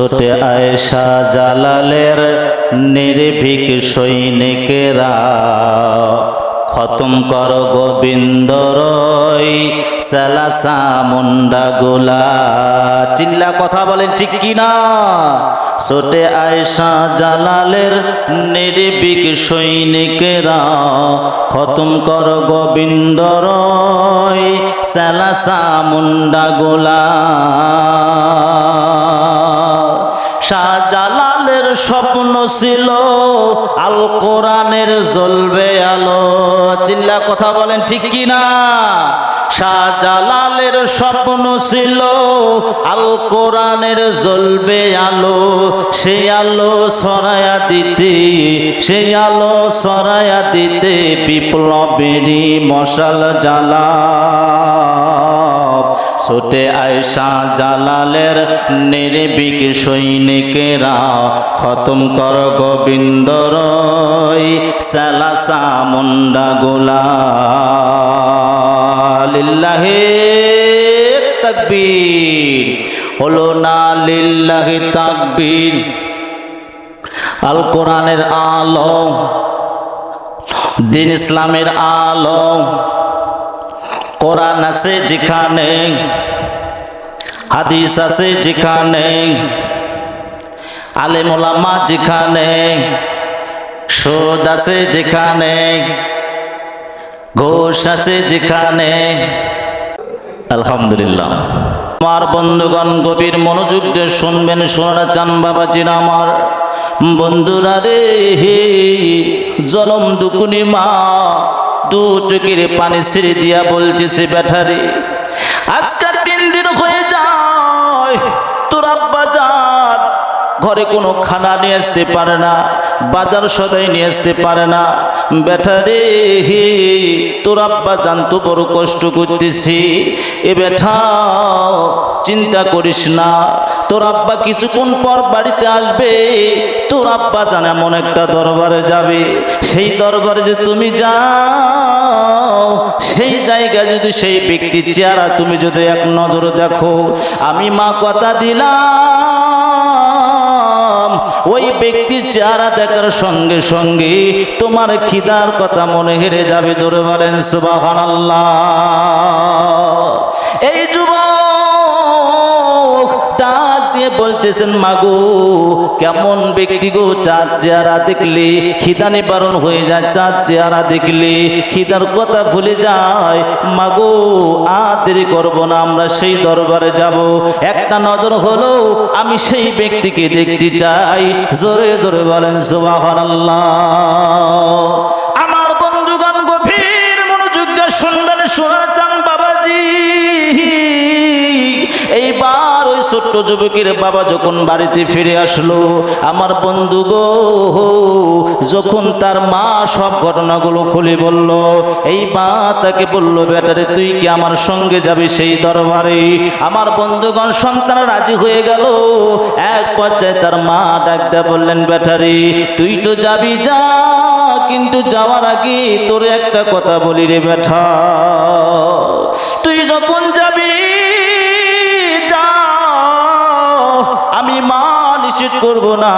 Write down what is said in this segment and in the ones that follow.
ছোটে আয়েশা জালালের নির্ভীক সৈনিকেরা, খতম কর গোবিন্দরই সালাসা মুন্ডা গোলা। চিল্লা কথা বলেন ঠিক কি না ছোটে আয়েশা জালালের নির্ভীক সৈনিকেরা, খতম কর গোবিন্দরই সালাসা মুন্ডা গোলা। শাহজালালের স্বপ্ন ছিল আল কোরআনের জ্বলবে আলো। চিল্লা কথা বলেন ঠিক কি না শাহজালালের স্বপ্ন ছিল আল কোরআনের জ্বলবে আলো। সেই আলো সরায়া দিতে সেই আলো সরায়া দিতে বিপ্লবেরই মশাল জ্বালা। ছোটে আয়সা জালালের নির্বিক সৈনিকেরা খতম কর গোবিন্দর সালাসা মুন্ডা গোলা লিল্লাহে তাকবীর। হলো না লিল্লাহে তাকবীর। আল কোরআনের আলো, দিন ইসলামের আলো কোরআন আছে যেখানে, হাদিস আছে যেখানে আলেমুলামা যেখানে সোদ আছে যেখানে, ঘোষ আছে যেখানে। আলহামদুলিল্লাহ। আমার বন্ধুগণ, গভীর মনোযোগ দিয়ে শুনবেন শোনারা চান বাবাজির আমার। বন্ধুরা রে জনম দুকুনি মা। দু চোখের পানি ছেড়ে দিয়া বলতেছে ব্যাটারে আজকাল তিন দিন হয়ে যায়, তোর যান ঘরে কোনো খানা নিয়ে আসতে পারে না, বাজার সদাই নিয়ে আসতে পারে না, বেটারে, হে, তোর আব্বা জানতো বড় কষ্ট করতেছি, এ বেঠা চিন্তা করিস না তোর আব্বা কিছুক্ষণ পর বাড়িতে আসবে, তোর আব্বা জান এমন একটা দরবারে যাবে। সেই দরবারে যে তুমি যাও, সেই জায়গা যদি সেই ব্যক্তির চেহারা তুমি যদি এক নজর দেখো, আমি মা কথা দিলাম, ওই ব্যক্তির চেহারা দেখার সঙ্গে সঙ্গে তোমার খিদার কথা মনে হেরে যাবে, জোরে বলেন সুবাহান এই যুবক দিয়ে বলতেছেন, মাগো, কেমন ব্যক্তি গো চার চেহারা দেখলে খিদা নিবারণ হয়ে যায় চার চেহারা দেখলে খিদার কথা ভুলে যায়। মাগো, আর করব না, আমরা সেই দরবারে যাব। একটা নজর হলো, আমি সেই ব্যক্তিকে দেখতে চাই। জোরে জোরে বলেন, সুবহানাল্লাহ। আমার ছোট্ট যুবকের বাবা যখন বাড়িতে ফিরে আসলো, আমার বন্ধু গো, যখন তার মা সব ঘটনাগুলো খুলে বলল, এই মা তাকে বলল বেটারে তুই কি আমার সঙ্গে যাবি সেই দরবারে? আমার বন্ধুগণ সন্তান রাজি হয়ে গেল। এক পর্যায়ে তার মা ডাকতে বললেন বেটারে তুই তো যাবি, যা, কিন্তু যাওয়ার আগে তোর একটা কথা বলি রে বেঠা তুই যখন যাবি নিষেধ করব না।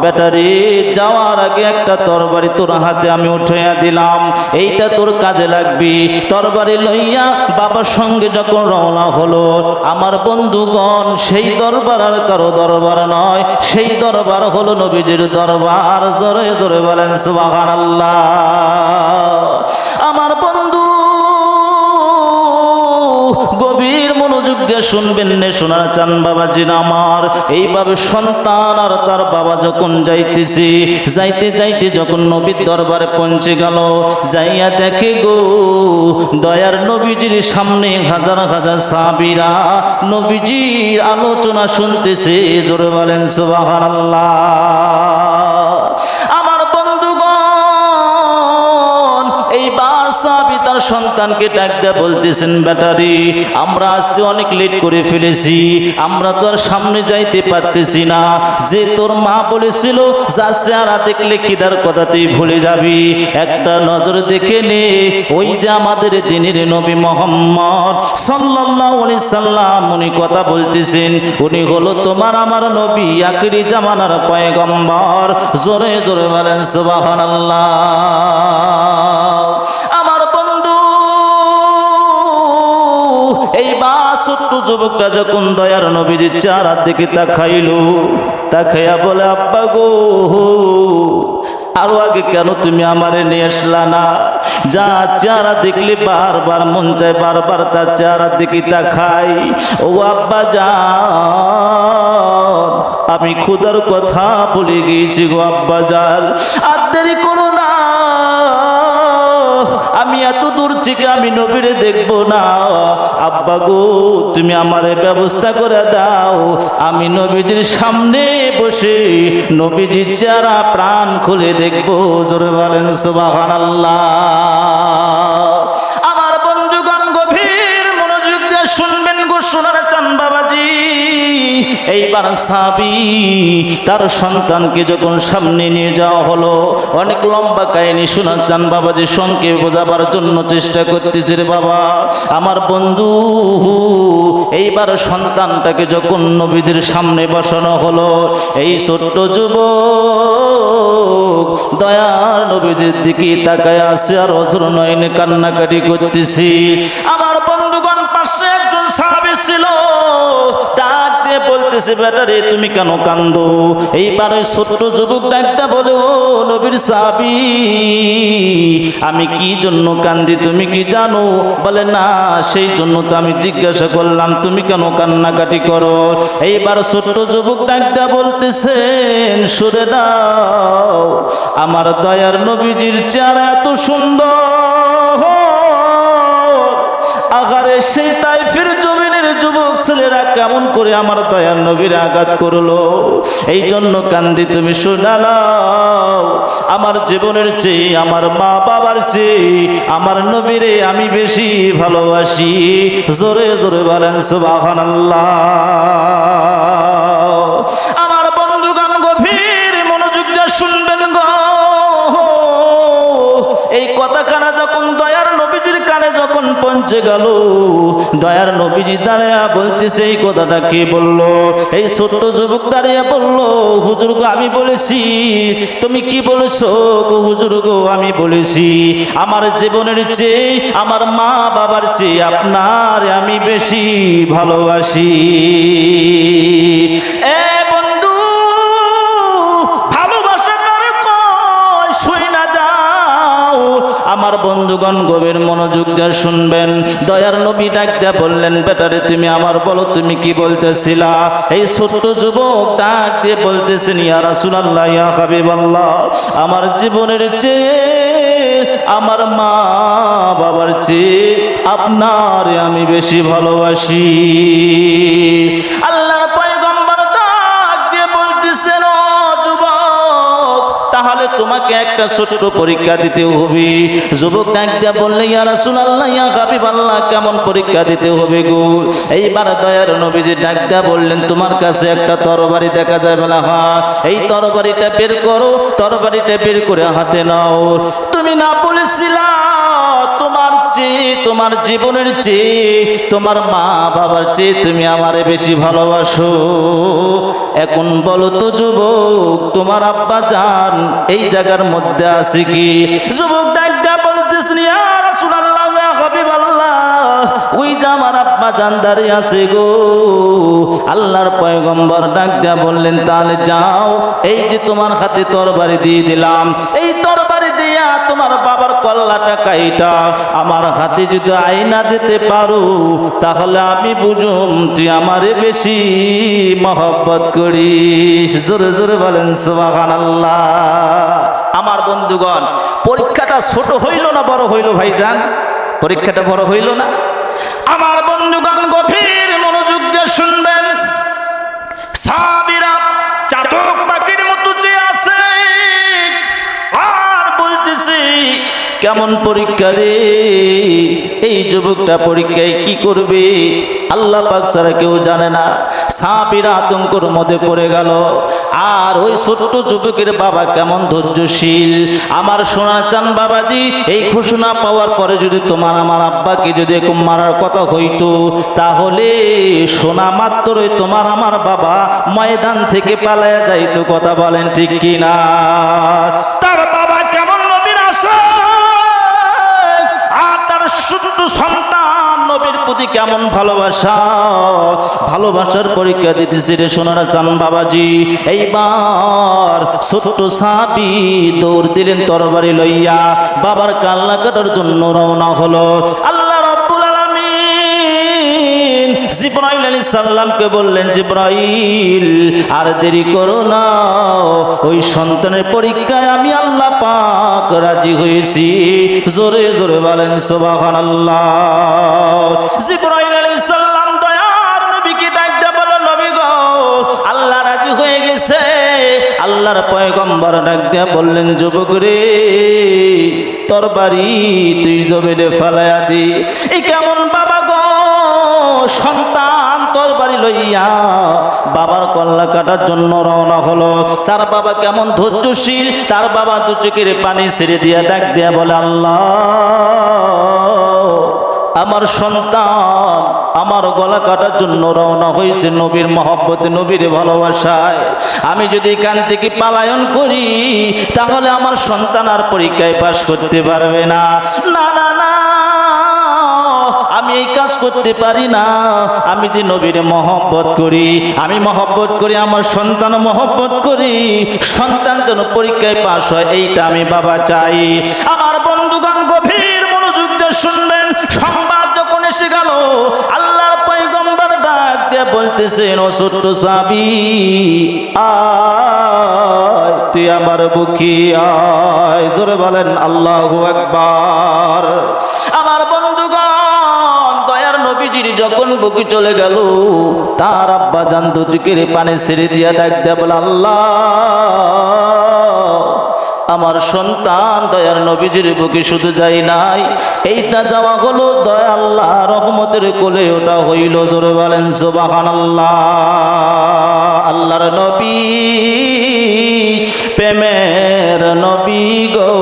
ব্যাটারি যাওয়ার আগে একটা তরবারি তোর হাতে আমি উঠাইয়া দিলাম। এইটা তোর কাজে লাগবি। তরবারি লইয়া বাবার সঙ্গে যখন রওনা হলো, আমার বন্ধুগণ, সেই দরবার আর কারও দরবার নয়। সেই দরবার হলো নবীজির দরবার। জোরে জোরে বলেন, সুবহানাল্লাহ। আমার দিয়ে শুনবেন নে শোনার চান বাবাজির আমার। এইভাবে সন্তান আর তার বাবা যখন যাইতেছে, যাইতে যাইতে যখন নবীর দরবারে পৌঁছে গেল, যাইয়া দেখে গো, দয়ার নবীজির সামনে হাজার হাজার সাবিরা নবীজির আলোচনা শুনতেছে, জোরে বলেন সুবহানাল্লাহ। আমার সন্তানকে ডাক দেয়া বলতেছেন ব্যাটারি আমরা আজকে অনেক লেট করে ফেলেছি, আমরা তো আর সামনে যাইতে পারতেছি না। যে তোর মা বলেছিল যা চেহারা দেখলে খিদার কথা তুই ভুলে যাবি। একটা নজর দেখে নে, ওই যে আমাদের দিনের নবী মোহাম্মদ সাল্লাল্লাহু আলাইহি সাল্লাম, উনি কথা বলতেছেন, উনি হলো তোমার আমার নবী, আখিরি জামানার পয়গম্বর। জোরে জোরে বলেন, সুবহানাল্লাহ। আমার ছোট্ট যুবকটা যখন দয়ার নবীজির চেহারার দিকে তাকাইল, তাকাইয়া বলে, আব্বা গো, আরও আগে কেন তুমি আমারে নিয়ে আসলা না? যা চেহারা দেখলে বারবার মন চায়, বারবার তার চেহারার দিকে তাকাই। ও আব্বা যা আমি খুদার কথা বলে গিয়েছি গো আব্বা যান। আর দেরি থেকে আমি নবীরে দেখব না। আব্বা গো, তুমি আমার ব্যবস্থা করে দাও। আমি নবীজির সামনে বসে নবীজির চেহারা, প্রাণ খুলে দেখব। জোরে বলেন, সুবহানাল্লাহ। এইবার সাবি তার সন্তানকে যখন সামনে নিয়ে যাওয়া হলো, অনেক লম্বা কাহিনী শোনার চান বাবাজি সঙ্গে বোঝাবার জন্য চেষ্টা করতেছে রে বাবা। আমার বন্ধু, এইবার সন্তানটাকে যখন নবীদের সামনে বসানো হলো, এই ছোট্ট যুবক দয়ার নবীজির দিকে তাকায় আছে আর অঝর নয়নে কান্নাকাটি করতেছি। আমার বন্ধুগণ, পাশে একজন সাহাবী ছিল। বলতেছে বেটারে তুমি কেন কান্দো এইবার ছোট্ট যুবক ডাকটা বলে নবীর সাহাবী, আমি কি জন্য কান্দি তুমি কি জানো? বলে, না, সেই জন্য তো আমি জিজ্ঞাসা করলাম, তুমি কেন কান্নাকাটি করো? এইবার ছোট্ট যুবক ডাকটা বলতেছেন, সুরে দাও, আমার দয়ার নবীজির চেহারা এত সুন্দর। আগারে সেই তাইফের জমিনের যুবক ছেলেরা কেমন করে আমার দয়ার নবীর আঘাত করল? এই জন্য কান্দি তুমি শোনালাও আমার জীবনের চেয়ে, আমার মা বাবার চেয়ে, আমার নবীরে আমি বেশি ভালোবাসি। জোরে জোরে বলেন সুবাহ আমার পৌঁছে গেল। দয়ার নবীজি দাঁড়িয়ে বলতেছে, এই কথাটা কে বলল? এই ছোট্ট যুবক দাঁড়িয়ে বলল, হুজুর গো, আমি বলেছি। তুমি কি বলেছ গো, হুজুর গো? আমি বলেছি, আমার জীবনের চেয়ে, আমার মা বাবার চেয়ে আপনার আমি বেশি ভালোবাসি। এ বন্ধুগণ গভীর মনোযোগ দিয়ে শুনবেন। দয়ার নবী ডাক দিয়া বললেন, বেটারে, তুমি আমার বলো, তুমি কি বলতেছিলা? এই ছোট্ট যুবক ডাক দিয়ে বলতেছেন, ইয়া রাসূলুল্লাহ, ইয়া হাবিবাল্লাহ, আমার জীবনের চেয়ে আমার মা বাবার চেয়ে আপনার আমি বেশি ভালোবাসি। আল্লাহর তোমাকে একটা ছোট্ট পরীক্ষা দিতে হবে। যুবক ডাক বললে, ইয়া ইয়া কেমন পরীক্ষা দিতে হবে গো? এইবার দয়ার নবীজি ডাক বললেন, তোমার কাছে একটা তরবারি দেখা যায় বলা হা এই তরবারিটা বের করো, তরবারিটা বের করে হাতে নাও। তুমি না বলেছিলা? তোমার চেয়ে তোমার জীবনের চেয়ে তোমার মা বাবার চেয়ে তুমি আমারে বেশি ভালোবাসো। এখন বলো তো যুবক, তোমার আব্বা জান এই জায়গার মধ্যে আছে কি? যুবক ডাক দেয়া বলতেছেন রাসূলুল্লাহ হাবিবাল্লাহ, ওই যে আমার আব্বা জান দাঁড়িয়ে আছে গো। আল্লাহর পয়গম্বর ডাক দেয়া বললেন, তাহলে যাও, এই যে তোমার হাতে তরবারি দিয়ে দিলাম, এই তোমার বাবার কল্লাটা কাইটা। আমার হাতে যদি আয়না দিতে পারো, তাহলে আমি বুঝুম তুই আমারে বেশি মহব্বত করিস। জোরে জোরে বলেন, সুবহানাল্লাহ। আমার বন্ধুগণ, পরীক্ষাটা ছোট হইল না বড় হইল ভাইজান? পরীক্ষাটা বড় হইল না? আমার বন্ধুগণ কেমন পরীক্ষা রে? এই যুবকটা পরীক্ষায় কি করবে? আল্লাহ পাক ছাড়া কেউ জানে না। সাপিরা আতঙ্কর মধ্যে পড়ে গেল। আর ওই ছোট্ট যুবকের বাবা কেমন ধৈর্যশীল? আমার সোনা চান বাবাজি, এই ঘোষণা পাওয়ার পরে যদি তোমার আমার আব্বাকে যদি এরকম মারার কথা হইতো, তাহলে শোনা মাত্রই তোমার আমার বাবা ময়দান থেকে পালায়া যাইতো, কথা বলেন ঠিক কিনা? কেমন ভালোবাসা? ভালোবাসার পরীক্ষা রে চান বাবাজি। এইবার তরবারি লইয়া। বাবার কাল্লা কাটার জন্য রওনা হলো। আল্লাহ জিব্রাইল আলাইহিস সালামকে বললেন, জিব্রাইল, আর দেরি করো না। ওই সন্তানের পরীক্ষায় আমি আল্লাহ পাক রাজি হয়েছি। জোরে জোরে বলেন, সুবহানাল্লাহ। জিব্রাইল আলাইহিস সালাম দয়ার নবীকে ডাক দিয়ে বলল নবী গো, আল্লাহ রাজি হয়ে গেছে। আল্লাহর পয়গম্বর ডাক দিয়া বললেন, যুবক রে, তোর বাড়ি তুই জমিনে ফেলাইয়া দি। এই কেমন বাবা সন্তান তোর বাড়ি লইয়া বাবার কল্লা কাটার জন্য রওনা হলো। তার বাবা কেমন ধৈর্যশীল, তার বাবা দু চোখের পানি ছেড়ে দিয়া ডাক দিয়া বলে, আল্লাহ, আমার সন্তান আমার গলা কাটার জন্য রওনা হয়েছে নবীর মহব্বতে, নবীর ভালোবাসায়। আমি যদি এখান থেকে পালায়ন করি, তাহলে আমার সন্তান আর পরীক্ষায় পাশ করতে পারবে না। না না করতে পারি না। আমি যে নবীর মহব্বত করি, আমি মহব্বত করি, আমার সন্তান মহব্বত করি, সন্তান যেন পরীক্ষায় পাশ হয়, এইটা আমি বাবা চাই। আমার বন্ধুগণ গভীর মনোযোগ দিয়ে শুনবেন। সংবাদ যখন এসে গেল, আল্লাহর পয়গম্বর ডাক দিয়ে বলতেছেন, ও ছোট্ট সাবি, আয়, তুই আমার বুকি আয়। জোরে বলেন, আল্লাহু আকবার। আমার নবীজির যখন বুকি চলে গেল, তার আব্বা জান দুজকের পানে ছেড়ে দিয়া ডাক দেয়া বলে, আল্লাহ, আমার সন্তান দয়ার নবীজির বুকে শুধু যাই নাই। এইটা যাওয়া হলো, দয়া আল্লাহ, রহমতের কোলে ওটা হইল, জোরে বলেন সুবাহান আল্লাহ আল্লাহর নবী, প্রেমের নবী গো।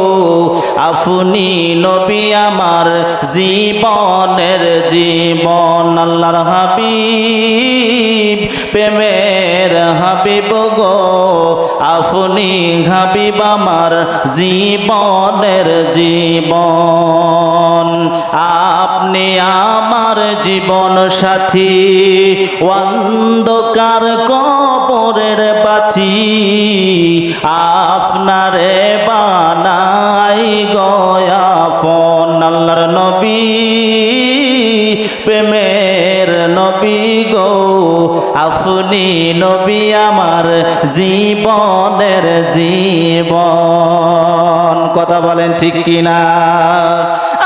আপনি নবী আমার জীবনের জীবন, আল্লাহর হাবিব, প্রেমের হাবিব গো। আপনি হাবিব আমার জীবনের জীবন। আপনি আমার জীবন সাথী, অন্ধকার কবরের বাতি। জীবনের জীবন। কথা বলেন ঠিক কিনা?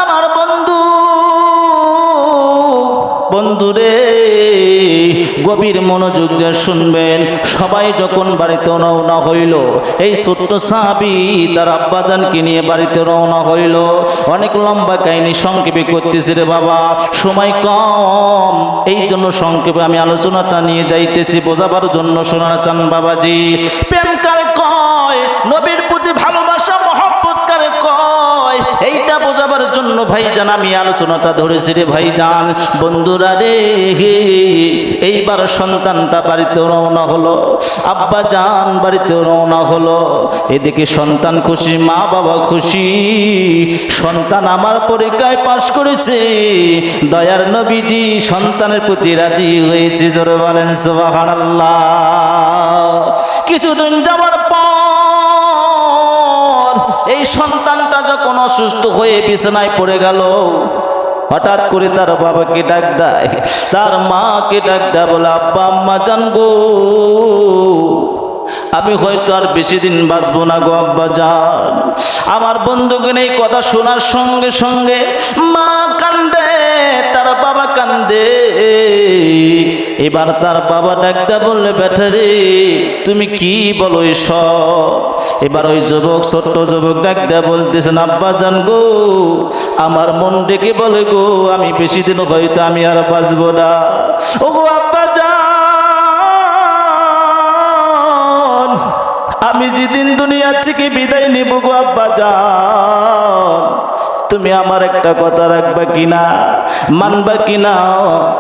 আমার বন্ধু বন্ধুরে গভীর মনোযোগ দিয়ে শুনবেন। সবাই যখন বাড়িতে রওনা হইল, এই ছোট্ট সাবি তার আব্বাজানকে নিয়ে বাড়িতে রওনা হইল। অনেক লম্বা কাহিনী সংক্ষেপে করতেছে রে বাবা। সময় কম, এই জন্য সংক্ষেপে আমি আলোচনাটা নিয়ে যাইতেছি, বোঝাবার জন্য শোনা চান বাবাজি। প্রেম কারে কয়? নবীর ভাইজান আমি আলোচনাটা ধরেছি রে ভাইজান বন্ধুরা রে এইবার সন্তানটা বাড়িতে রওনা হলো। আব্বা যান বাড়িতে রওনা হলো। এদিকে সন্তান খুশি, মা বাবা খুশি। সন্তান আমার পরীক্ষায় পাশ করেছে। দয়ার নবীজি সন্তানের প্রতি রাজি হয়েছে, জোরে বলেন সুবহানাল্লাহ। কিছুদিন যাওয়ার অসুস্থ হয়ে বিছানায় পড়ে গেল। হঠাৎ করে তার বাবাকে ডাক দেয়। তার মাকে ডাক দেয়, বলে, আব্বা, আম্মা জানগো আমি হয়তো আর বেশি দিন বাঁচবো না গো, আব্বা যান আমার বন্ধুকে এই কথা শোনার সঙ্গে সঙ্গে মা কান্দে, তার বাবা কান্দে। এবার তার বাবা ডাকতে বললে, বেটা রে, তুমি কি বলো সব এবার ওই যুবক, ছোট্ট যুবক ডাকতে বলতেছেন, আব্বা জান গো, আমার মন ডেকে বলে গো, আমি বেশি দিন হয়তো আমি আর বাঁচবো না। ও গো আব্বা জান, আমি যেদিন দুনিয়া থেকে বিদায় নিব গো আব্বা জান। তুমি আমার একটা কথা রাখবা কিনা? মানবা কিনা?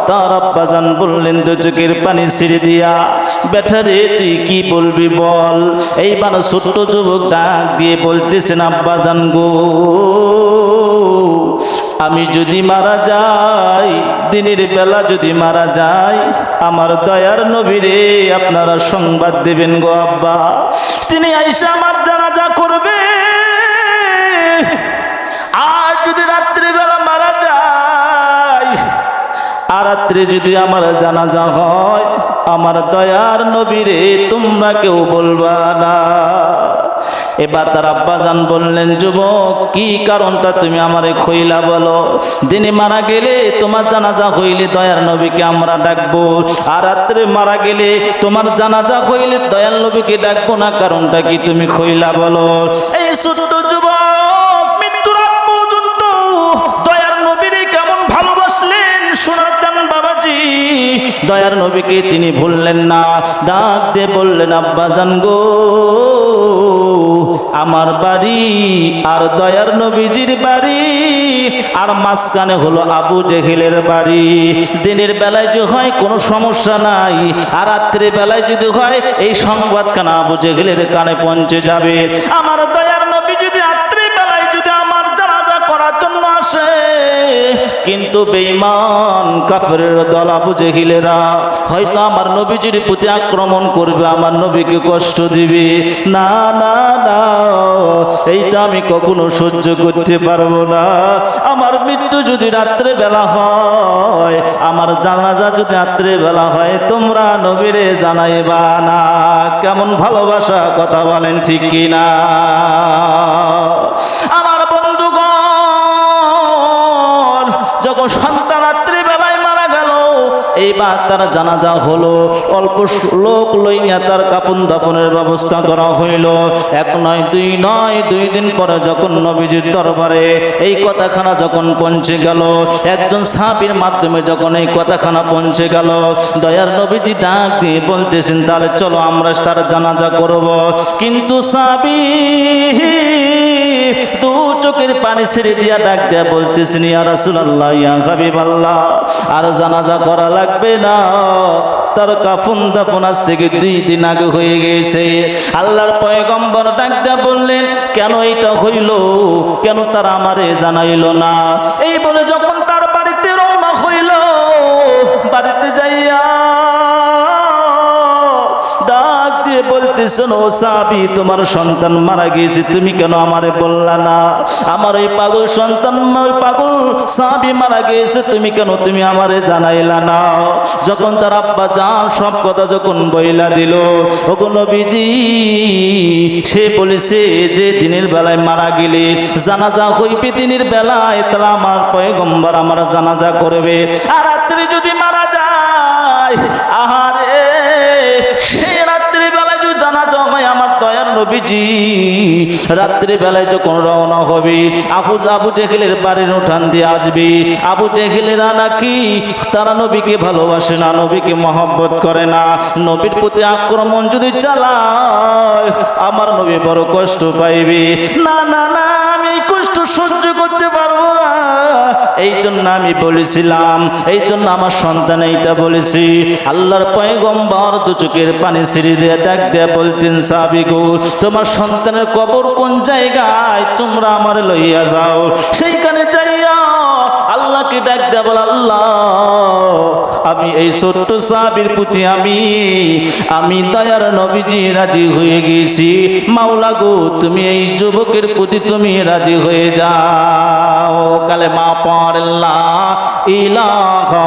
তার আব্বা জান বললেন, দু চোখের পানি ছিঁড়ে দিয়া বেঠারে তুই কি বলবি বল? এইবার ছোট্ট যুবক ডাক দিয়ে বলতেছেন, আব্বা জান গো, আমি যদি মারা যাই, দিনের বেলা যদি মারা যাই, আমার দয়ার নবীরে আপনারা সংবাদ দেবেন গো আব্বা। তিনি আইসা আমার রাত্রে যদি আমার জানাজা হয়, আমার দয়ার নবীরে তোমরা কেউ বলবা না। এবার তার আব্বাজান বললেন, যুবক, কি কারণটা তুমি আমারে খইলা বলো? দিনে মারা গেলে তোমার জানাজা হইলে দয়ার নবীকে আমরা ডাকবো, আর রাত্রে মারা গেলে তোমার জানাজা হইলে দয়াল নবীকে ডাকবো না, কারণটা কি তুমি খইলা বলো? এই ছোট্ট দয়ার নবীকে তিনি ভুললেন না। ডাক দিয়ে বললেন, আব্বা জান গো, আমার বাড়ি আর দয়ার নবীজির বাড়ি, আর মাঝখানে হলো আবু জেহেলের বাড়ি। দিনের বেলায় যে হয় কোনো সমস্যা নাই, আর রাত্রে বেলায় যদি হয়, এই সংবাদ কানা আবু জেহেলের কানে পৌঁছে যাবে। আমার দয়ার কিন্তু বেঈমান, কাফেরের দল আবু জেহিলেরা, হয়তো আমার নবীজির প্রতি আক্রমণ করবে, আমার নবীকে কষ্ট দিবে। না না না, এইটা আমি কখনো সহ্য করতে পারব না। আমার মৃত্যু যদি রাত্রে বেলা হয়, আমার জানাজা যদি রাত্রে বেলা হয়, তোমরা নবীরে জানাইবা না। কেমন ভালোবাসা, কথা বলেন ঠিক কিনা? এইবার তার জানাজা হলো। অল্প লোক লইয়া তার কাপন দাপনের ব্যবস্থা করা হইল। এক নয়, দুই নয়, দুই দিন পরে যখন নবীজির দরবারে এই কথাখানা যখন পৌঁছে গেল, একজন সাহাবীর মাধ্যমে যখন এই কথাখানা পৌঁছে গেল, দয়ার নবীজি ডাক দিয়ে বলতেছেন, তাহলে চলো আমরা তার জানাজা করব। কিন্তু সাবি দু চোখের পানি ছেড়ে দিয়া ডাক দেয়া ইয়া আর জানাজা করা লাগবে না। তার কাফন দাফন আজ থেকে দুই দিন আগে হয়ে গেছে। আল্লাহর পয়গম্বর ডাক দেয়া বললেন, কেন এটা হইল? কেন তারা আমারে জানাইল না? এই বলে যখন বলতেছেন, ও সাবি, তোমার সন্তান মারা গিয়েছে, তুমি কেন আমারে বললা না? আমার ওই পাগল সন্তান পাগল সাবি মারা গিয়েছে, তুমি কেন তুমি আমারে জানাইলা না? যখন তার আব্বা যান সব কথা যখন বইলা দিল, ওগো নবীজি, সে বলেছে যে দিনের বেলায় মারা গেলে জানাজা হইবে, দিনের বেলায় তাহলে আমার পয়গম্বর আমার জানাজা করবে। আর রাত্রে যদি মারা যায় আহারে নবীজি রাত্রি বেলায় যখন রওনা হবে, আবু আবু জেহেলের বাড়ির উঠান দিয়ে আসবে। আবু জেহেলেরা নাকি তারা নবীকে ভালোবাসে না, নবীকে মহব্বত করে না। নবীর প্রতি আক্রমণ যদি চালায়, আমার নবী বড় কষ্ট পাইবে। না না না, আমি কষ্ট সহ্য করতে পারব না এই জন্য আমি বলেছিলাম এই জন্য আমার সন্তান এইটা বলেছি। আল্লাহর পয়গম্বর দু চোখের পানি ছিঁড়ে দিয়ে ডাক দিয়ে বলতেন, সাবিগু, তোমার সন্তানের কবর কোন জায়গায়? তোমরা আমার লইয়া যাও। সেইখানে যাইয়া আল্লাহকে ডাক দেয়া বল, আল্লাহ আমি এই ছোট্ট সাবির প্রতি আমি আমি দয়ার নবীজি রাজি হয়ে গেছি। মাওলা গো, তুমি এই যুবকের প্রতি তুমি রাজি হয়ে যাও। কালে মা পড়লা ইলাহা